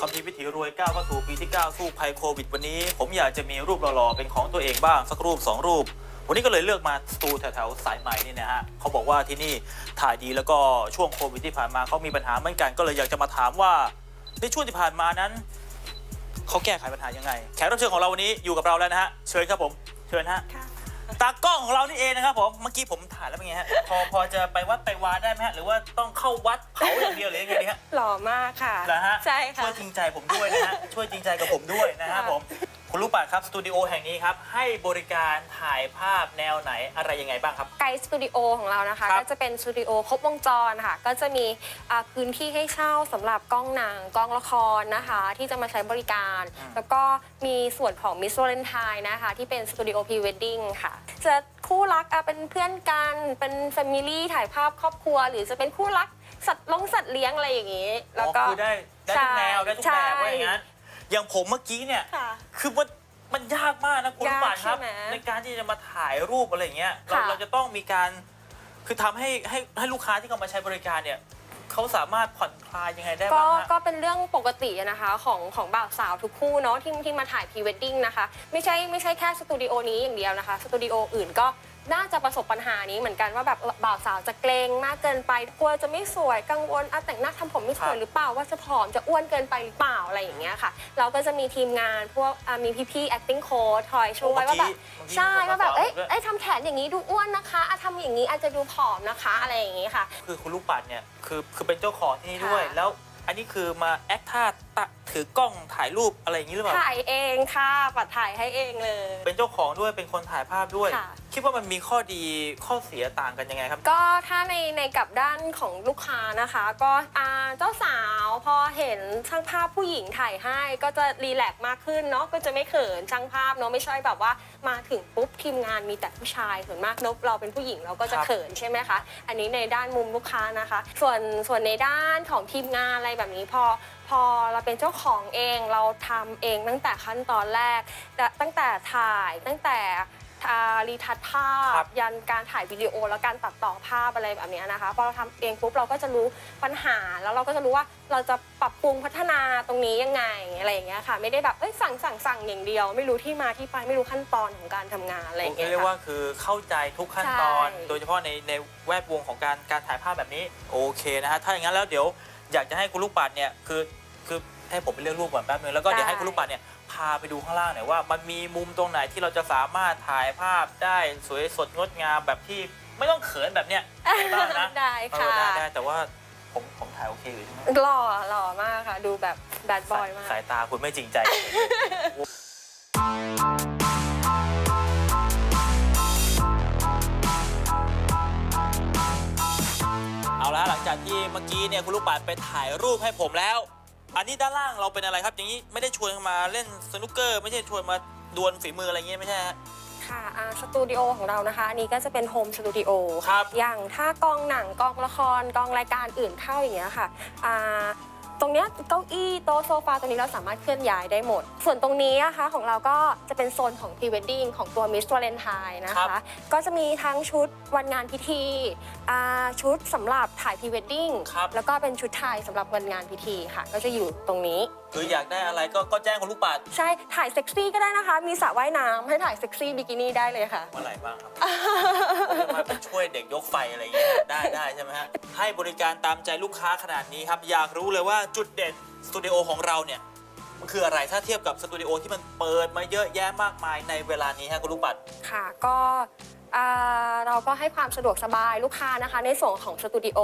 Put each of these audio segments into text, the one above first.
คำพีร์วิถีรวยก้าวเข้าสู่ปีที่ 9 สู้ภัยโควิด วันนี้ ผมอยากจะมีรูปหล่อๆเป็นของตัวเองบ้าง สักรูป 2 รูป วันนี้ก็เลยเลือกมาสตูแถวๆสายไหมนี่นะฮะเขาบอกว่าที่นี่ถ่ายดีแล้วก็ช่วงโควิดที่ผ่านมาเขามีปัญหาเหมือนกันก็เลยอยากจะมาถามว่าในช่วงที่ผ่านมานั้นเขาแก้ไขปัญหายังไง แขกรับเชิญของเราวันนี้อยู่กับเราแล้วนะฮะเชิญครับผมเชิญฮะค่ะ ตากล้องของเรานี่เองนะครับผม เมื่อกี้ผมถ่ายแล้วเป็นไงฮะ พอพอจะไปวัดไปวาได้ไหมฮะ หรือว่าต้องเข้าวัดเผาอย่างเดียวหรือยังไงดีฮะหล่อมากค่ะ เหรอฮะใช่ค่ะ ช่วยจริงใจผมด้วยนะฮะ ช่วยจริงใจกับผมด้วยนะฮะค่ะผม คุณลูกปัดครับสตูดิโอแห่งนี้ครับให้บริการถ่ายภาพแนวไหนอะไรยังไงบ้างครับ ไกด์สตูดิโอของเรานะคะ ครับก็จะเป็นสตูดิโอครบวงจรค่ะ ก็จะมีอ่าพื้นที่ให้เช่าสำหรับกล้องหนังกล้องละครนะคะ ที่จะมาใช้บริการ อืม แล้วก็มีส่วนของมิสโ a เลนไทนะคะ ที่เป็นสตูดิโอพรีเวดดิ้งค่ะ จะคู่รักอะเป็นเพื่อนกันเป็นแฟมิลี่ถ่ายภาพครอบครัว หรือจะเป็นคู่รักสัตว์ลงสัตว์เลี้ยงอะไรอย่างนี้ แล้วก็ อ๋อคือได้ได้ทุกแนวได้ทุกแบบว่าอย่างนั้น อย่างผมเมื่อกี้เนี่ย ค่ะ คือมันมันยากมากนะคุณยากลูกปัดครับ ใช่ไหมในการที่จะมาถ่ายรูปอะไรอย่างเงี้ยเราค่ะ เราจะต้องมีการคือทำให้ให้ให้ลูกค้าที่เขามาใช้บริการเนี่ยเขาสามารถผ่อนคลายยังไงได้ก็บ้างฮะ ก็เป็นเรื่องปกตินะคะของของบ่าวสาวทุกคู่เนาะที่ที่มาถ่ายพรีเวดดิ้งนะคะ ไม่ใช่ไม่ใช่แค่สตูดิโอนี้อย่างเดียวนะคะ สตูดิโออื่นก็ น่าจะประสบปัญหานี้เหมือนกันว่าแบบบ่าวสาวจะเกรงมากเกินไปกลัวจะไม่สวยกังวลอะแต่งหน้าทำผมไม่สวยครับหรือเปล่าว่าจะผอมจะอ้วนเกินไปหรือเปล่าอะไรอย่างเงี้ยค่ะ เราก็จะมีทีมงานพวกอะมีพี่ๆ acting coach คอยช่วยว่าแบบใช่ว่าแบบเอ้ยเอ้ยทำแขนอย่างนี้ดูอ้วนนะคะอะทำอย่างนี้อาจจะดูผอมนะคะอะไรอย่างงี้ค่ะ คือคุณลูกปัดเนี่ยคือคือเป็นเจ้าของที่นี่ด้วย ค่ะ แล้วอันนี้คือมาแอคท่าตะถือกล้องถ่ายรูปอะไรอย่างนี้หรือเปล่าถ่ายเองค่ะปัดถ่ายให้เองเลย เป็นเจ้าของด้วยเป็นคนถ่ายภาพด้วย ค่ะ คิดว่ามันมีข้อดีข้อเสียต่างกันยังไงครับ ก็ถ้าในในกับด้านของลูกค้านะคะ ก็อ่าเจ้าสาวพอเห็นช่างภาพผู้หญิงถ่ายให้ ก็จะรีแลกซ์มากขึ้นเนาะก็จะไม่เขินช่างภาพเนาะไม่ใช่แบบว่ามาถึงปุ๊บทีมงานมีแต่ผู้ชายส่วนมากเนบเราเป็นผู้หญิงเราก็จะครับ เขินใช่ไหมคะอันนี้ในด้านมุมลูกค้านะคะ ส่วนส่วนในด้านของทีมงานอะไรแบบนี้พอ พอเราเป็นเจ้าของเองเราทำเองตั้งแต่ขั้นตอนแรกและตั้งแต่ถ่ายตั้งแต่ อ่ารีทัชภาครัพ บ ยันการถ่ายวิดีโอแล้วการตัดต่อภาพอะไรแบบเนี้ยนะคะพอเราทำเองปุ๊บเราก็จะรู้ปัญหาแล้วเราก็จะรู้ว่าเราจะปรับปรุงพัฒนาตรงนี้ยังไงอะไรอย่างเงี้ยค่ะ ไม่ได้แบบเอ้ยสั่งสั่งสั่งอย่างเดียว ไม่รู้ที่มาที่ไปไม่รู้ขั้นตอนของการทำงานอะไรอผย่ามงเงี้ยเรียกค่ะ ว่าคือเข้าใจทุกขั้นตอน ใช่ โดยเฉพาะในในแวดวงของการการถ่ายภาพแบบนี้โอเคนะฮะถ้าอย่างนั้นแล้วเดี๋ยวอยากจะให้คุณลูกปัดเนี่ยคือคือให้ผมไปเลือกรูปก่อนแป๊บนึงแล้วก็เดี๋ยวให้คุณลูกปัดเนี่ย พาไปดูข้างล่างหน่อยว่า มันมีมุมตรงไหนที่เราจะสามารถถ่ายภาพได้สวยสดงดงามแบบที่ไม่ต้องเขินแบบเนี้ยได้บ้างนะได้เอค่ะ อได้ได้แต่ว่าผมผมถ่ายโอเคอยู่ใช่ไหมหล่อหล่อมากค่ะ ดูแบบแบดบอยมาก สายตาคุณไม่จริงใจ เอาละหลังจากที่เมื่อกี้เนี่ยคุณลูกปัดไปถ่ายรูปให้ผมแล้ว อันนี้ด้านล่างเราเป็นอะไรครับ อย่างนี้ไม่ได้ชวนมาเล่นสนุกเกอร์ ไม่ใช่ชวนมาดวลฝีมืออะไรอย่างเงี้ยไม่ใช่ฮะ ค่ะอ่าสตูดิโอของเรานะคะ อันนี้ก็จะเป็นโฮมสตูดิโอครับ อย่างถ้ากองหนังกองละครกองรายการอื่นเข้าอย่างเงี้ยค่ะอ่า ตรงเนี้ยเก้าอี้โต๊ะโซฟาตรงนี้เราสามารถเคลื่อนย้ายได้หมด ส่วนตรงนี้นะคะของเราก็จะเป็นโซนของพรีเวดดิ้งของตัวมิส s ว a เลนไทน์นะครัคะ บ ก็จะมีทั้งชุดวันงานพิธีอ่าชุดสำหรับถ่ายพรีเวดดิ้งครับ แล้วก็เป็นชุดถ่ายสำหรับวันงานพิธีค่ะ ก็จะอยู่ตรงนี้คืออยากได้อะไรก็ก็แจ้งคุณลูกปัดใช่ถ่ายเซ็กซี่ก็ได้นะคะ มีสระว่ายน้ำให้ถ่ายเซ็กซี่บิกินี่ได้เลยค่ะ เมื่อไหร่บ้างครับผมจะมาเป็นช่วยเด็กยกไฟอะไรอย่างเงี้ยได้ได้ใช่ไหมฮะให้บริการตามใจลูกค้าขนาดนี้ครับ อยากรู้เลยว่าจุดเด่นสตูดิโอของเราเนี่ยมันคืออะไรถ้าเทียบกับสตูดิโอที่มันเปิดมาเยอะแยะมากมายในเวลานี้ฮะคุณลูกปัด ค่ะก็ อ่าเราก็ให้ความสะดวกสบายลูกค้านะคะ ในส่วนของสตูดิโอ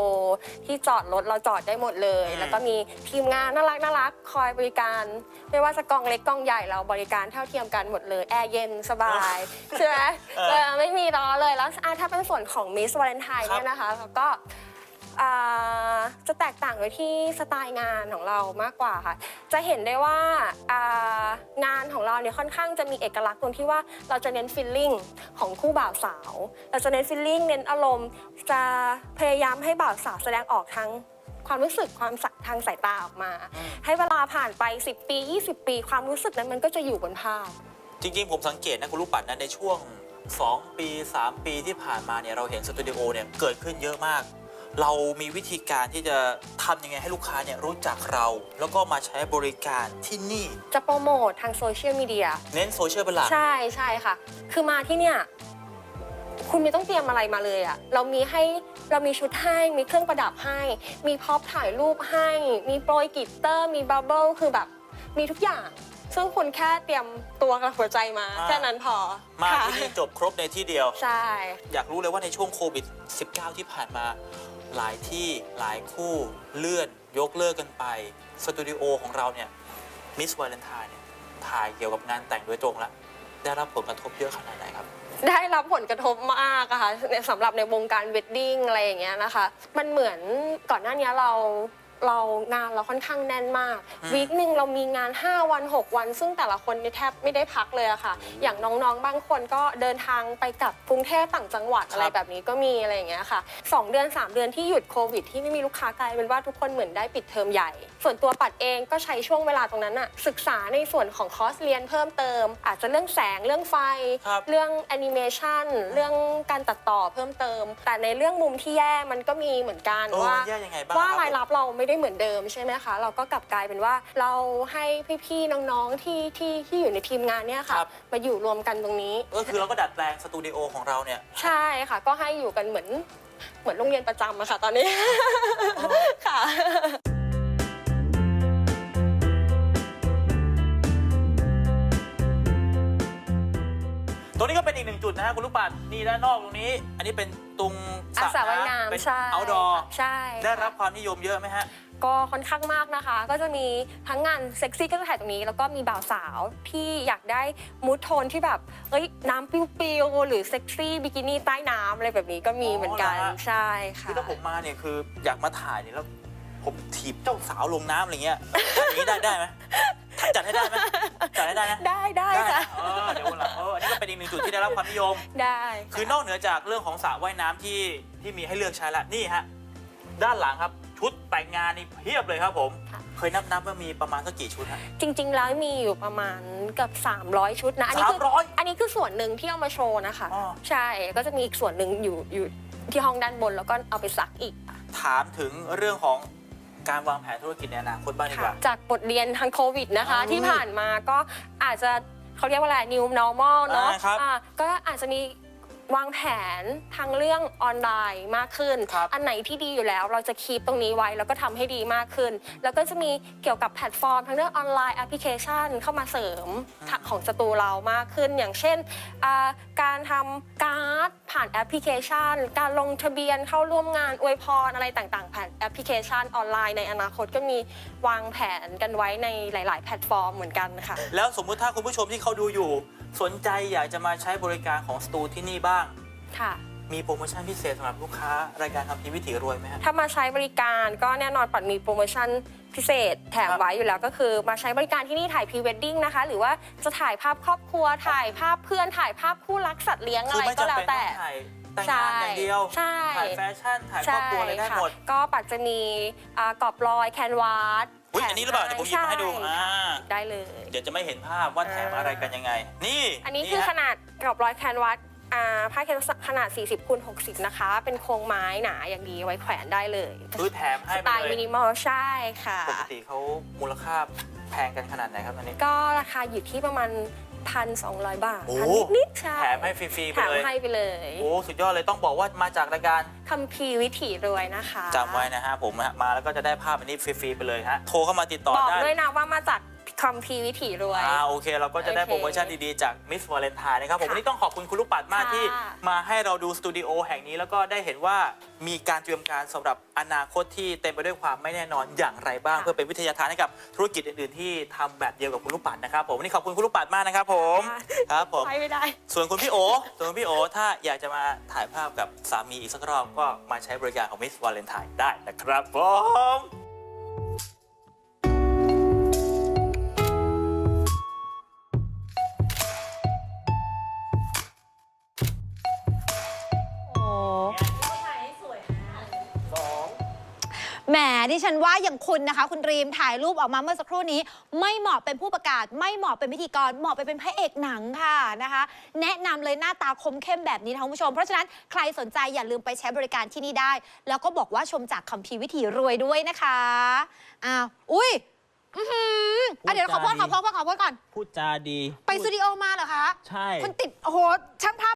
ที่จอดรถเราจอดได้หมดเลยอืมแล้วก็มีทีมงานน่ารักน่ารักคอยบริการ ไม่ว่าจะกองเล็กกองใหญ่เราบริการเท่าเทียมกันหมดเลยแอร์เย็นสบายใช่ไหมเออเออไม่มีร้อนเลยแล้วอะถ้าเป็นส่วนของมิสวาเลนไทน์ครับเนี่ยนะคะเราก็ อ่าจะแตกต่างโดยที่สไตล์งานของเรามากกว่าค่ะ จะเห็นได้ว่าอ่างานของเราเนี่ยค่อนข้างจะมีเอกลักษณ์ตรงที่ว่าเราจะเน้นฟีลลิ่งของคู่บ่าวสาว เราจะเน้นฟีลลิ่งเน้นอารมณ์ จะพยายามให้บ่าวสาวแสดงออกทั้งความรู้สึกความสัทางสายตาออกมา ให้เวลาผ่านไป 10 ปี 20 ปี ความรู้สึกนั้นมันก็จะอยู่บนภาพ จริง ๆ ผมสังเกตนะคุณลูกปัดนะในช่วง 2 ปี 3 ปีที่ผ่านมาเนี่ยเราเห็นสตูดิโอเนี่ยเกิดขึ้นเยอะมาก เรามีวิธีการที่จะทำยังไงให้ลูกค้าเนี่ยรู้จักเรา แล้วก็มาใช้บริการที่นี่ จะโปรโมททางโซเชียลมีเดีย เน้นโซเชียลเป็นหลัก ใช่ใช่ค่ะ คือมาที่เนี่ย คุณไม่ต้องเตรียมอะไรมาเลยอะเรามีให้เรามีชุดให้ มีเครื่องประดับให้ มีพร็อพถ่ายรูปให้ มีโปรยกลิตเตอร์ มีบับเบิลคือแบบ มีทุกอย่าง ซึ่งคุณแค่เตรียมตัวกับหัวใจมาอ่า แค่นั้นพอมาค่ะที่นี่จบครบในที่เดียว ใช่ อยากรู้เลยว่าในช่วงโควิด -19 ที่ผ่านมา หลายที่หลายคู่เลื่อนยกเลิกกันไป สตูดิโอของเราเนี่ยมิสวาเลนไทน์เนี่ยถ่ายเกี่ยวกับงานแต่งโดยตรงแล้วได้รับผลกระทบเยอะขนาดไหนครับ ได้รับผลกระทบมากอะค่ะในสำหรับในวงการเวดดิ้งอะไรอย่างเงี้ยนะคะ มันเหมือนก่อนหน้านี้เรา เรางานเราค่อนข้างแน่นมากอืมวีคหนึ่งเรามีงาน 5 วัน 6 วัน ซึ่งแต่ละคนเนี่ยแทบไม่ได้พักเลยอะค่ะ อย่างน้องๆ บางคนก็เดินทางไปกลับกรุงเทพต่างจังหวัดอะไรแบบนี้ก็มีอะไรอย่างเงี้ยค่ะ 2 เดือน 3 เดือนที่หยุดโควิดที่ไม่มีลูกค้ากลายเป็นว่าทุกคนเหมือนได้ปิดเทอมใหญ่ ส่วนตัวปัดเองก็ใช้ช่วงเวลาตรงนั้นอะศึกษาในส่วนของคอร์สเรียนเพิ่มเติม อาจจะเรื่องแสงเรื่องไฟ ครับ เรื่องแอนิเมชันเรื่องการตัดต่อเพิ่มเติม แต่ในเรื่องมุมที่แย่มันก็มีเหมือนกันเออว่ามันแย่ยังไงบ้างว่าครับ รายรับเราไม่ได้เหมือนเดิมใช่ไหมคะ เราก็กลับกลายเป็นว่าเราให้พี่ๆน้องๆที่ที่ที่อยู่ในทีมงานเนี่ยค่ะ ครับ มาอยู่รวมกันตรงนี้ ก็คือเราก็ดัดแปลงสตูดิโอของเราเนี่ย ใช่ค่ะ ก็ให้อยู่กันเหมือนเหมือนโรงเรียนประจำอะค่ะ ตอนนี้ ค่ะ รงนี้ก็เป็นอีกหนึ่งจุดนะฮะคุณลูกปัดนี่ด้านนอกตรงนี้ อันนี้เป็นตรงอาสาว่ายเป็นน้ำใช่เอาดอใช่ได้รับความนิยมเยอะไหมฮะ ก็ค่อนข้างมากนะคะ ก็จะมีทั้งงานเซ็กซี่ก็จะถ่ายตรงนี้ แล้วก็มีบ่าวสาวที่อยากได้มูทโทนที่แบบเอ้ยน้ำปิวๆหรือเซ็กซี่บิกินี่ใต้น้ำอะไรแบบนี้ก็มีเหมือนกันอ๋อเหรอฮะ ใช่ค่ะ คือถ้าผมมาเนี่ยคืออยากมาถ่ายเนี่ยแล้ว ผมถีบเจ้าสาวลงน้ำอะไรเงี้ยอย่างนี้ได้ได้ไหมจัดให้ได้ไหมจัดให้ได้นะได้ได้ได้ค่ะนะเออเดี๋ยววันหลังเอออันนี้ก็เป็นอีกหนึ่งจุดที่ได้รับความนิยม ได้ะคือนอกเหนือจากเรื่องของสระว่ายน้ำที่ที่มีให้เลือกใช้แล้วนี่ฮะด้านหลังครับชุดแต่งงานนี่เพียบเลยครับผม เคยนับนับว่ามีประมาณสักกี่ชุดฮะ จริง ๆ แล้วมีอยู่ประมาณเกับ 300 ชุดนะอันนี้คื300อันนี้คือส่วนหนึ่งที่เอามาโชว์นะคะ อ๋อ ใช่ก็จะมีอีกส่วนหนึ่งอยู่อยู่ที่ห้องด้านบนแล้วก็เอาไปซักอีก ถามถึงเรื่องของ การวางแผนธุรกิจในอนาคตบ้างดีกว่า จากบทเรียนทางโควิดนะคะอ๋อที่ผ่านมาก็อาจจะเขาเรียกว่าอะไร new normal เนาะอ่าครับอ่าก็อาจจะมีวางแผนทางเรื่องออนไลน์มากขึ้น ครับ อันไหนที่ดีอยู่แล้วเราจะคีปตรงนี้ไว้แล้วก็ทำให้ดีมากขึ้น แล้วก็จะมีเกี่ยวกับแพลตฟอร์มทางเรื่องออนไลน์แอปพลิเคชันเข้ามาเสริมของสตูเรามากขึ้น อย่างเช่นอ่าการทำการ์ดผ่านแอปพลิเคชัน การลงทะเบียนเข้าร่วมงานอวยพรอะไรต่างๆ ผ่านแอปพลิเคชันออนไลน์ในอนาคตก็มีวางแผนกันไว้ในหลาย ๆ แพลตฟอร์มเหมือนกันค่ะ แล้วสมมุติถ้าคุณผู้ชมที่เขาดูอยู่ สนใจอยากจะมาใช้บริการของสตูที่นี่บ้าง ค่ะ มีโปรโมชั่นพิเศษสำหรับลูกค้ารายการทำทีวิถีรวยไหมฮะ ถ้ามาใช้บริการก็แน่นอนปัดมีโปรโมชั่น พิเศษแถมครับไว้อยู่แล้วก็คือมาใช้บริการที่นี่ถ่ายพรีเวดดิ้งนะคะ หรือว่าจะถ่ายภาพครอบครัวถ่ายภาพเพื่อนถ่ายภาพคู่รักสัตว์เลี้ยงคือะอไรไม่ก็จำแล้วเป็นต้แต่องถ่ายแต่งงานอย่างเดียว ใช่ ถ่ายแฟชั่น ถ่ายครอบครัวอะไรได้ค่ะหมด ก็ปัดจะมีอ่ากรอบรอยแคนวาสอุ๊ยอันนี้หรือเปล่าเดี๋ยวผมหยิบมาให้ดูช่อ่าได้เลย เดี๋ยวจะไม่เห็นภาพว่าแถมอะไรกันยังไง นี่ อันนี้คือฮะขนาดกรอบรอยแคนวาส อ่าผ้าแคนวาสขนาด 40คูณ60 นะคะ เป็นโครงไม้หนาอย่างดีไว้แขวนได้เลยคือแถมให้สไปไตล์เลมิยนิมอลใช่ค่ะ ปกติเขามูลค่าแพงกันขนาดไหนครับอันนี้ ก็ราคาอยู่ที่ประมาณพันสองบาทโอ้ พันนิดๆใช่แถมให้ฟรีๆไปแถมเลย ให้ไปเลยโอ้ สุดยอดเลยต้องบอกว่ามาจากรายการคัมภีร์วิถีรวยนะคะจำไว้นะฮะผมฮะมาแล้วก็จะได้ภาพอันนี้ฟรีๆไปเลยฮะโทรเข้ามาติดต่อบอกได้ด้วยนะว่ามาจาก คัมภีร์วิถีรวย อ่าโอเค เราก็จะได้โอเคโปรโมชั่นดีๆ จากมิสวาเลนไทน์นะครับผมค่ะวันนี้ต้องขอบคุณคุณลูกปัดมากค่ะ ที่มาให้เราดูสตูดิโอแห่งนี้ แล้วก็ได้เห็นว่ามีการเตรียมการสำหรับอนาคตที่เต็มไปด้วยความไม่แน่นอนอย่างไรบ้าง เพื่อเป็นวิทยาทานให้กับธุรกิจอื่นๆ ที่ทำแบบเดียวกับคุณลูกปัดนะครับผมวันนี้ขอบคุณคุณลูกปัดมากนะครับผมครับผม ไปไม่ได้ ส่วนคุณพี่โอ ส่วนคุณพี่โอ ถ้าอยากจะมาถ่ายภาพกับสามีอีกสักรอบก็มาใช้บริการของมิสวาเลนไทน์ได้นะครับผม ดิฉันว่าอย่างคุณนะคะ คุณรีมถ่ายรูปออกมาเมื่อสักครู่นี้ ไม่เหมาะเป็นผู้ประกาศ ไม่เหมาะเป็นพิธีกร เหมาะไปเป็นพระเอกหนังค่ะนะคะ แนะนำเลยหน้าตาคมเข้มแบบนี้นะคุณผู้ชม เพราะฉะนั้นใครสนใจอย่าลืมไปใช้บริการที่นี่ได้ แล้วก็บอกว่าชมจากคัมภีร์วิถีรวยด้วยนะคะอ้าวอุ้ยอือหืออะเดี๋ยวขอโพสขอโพสขอโพสก่อน พูดจาดี ไปสตูดิโอมาเหรอคะ ใช่คุณติด โอ้โหช่างภาพ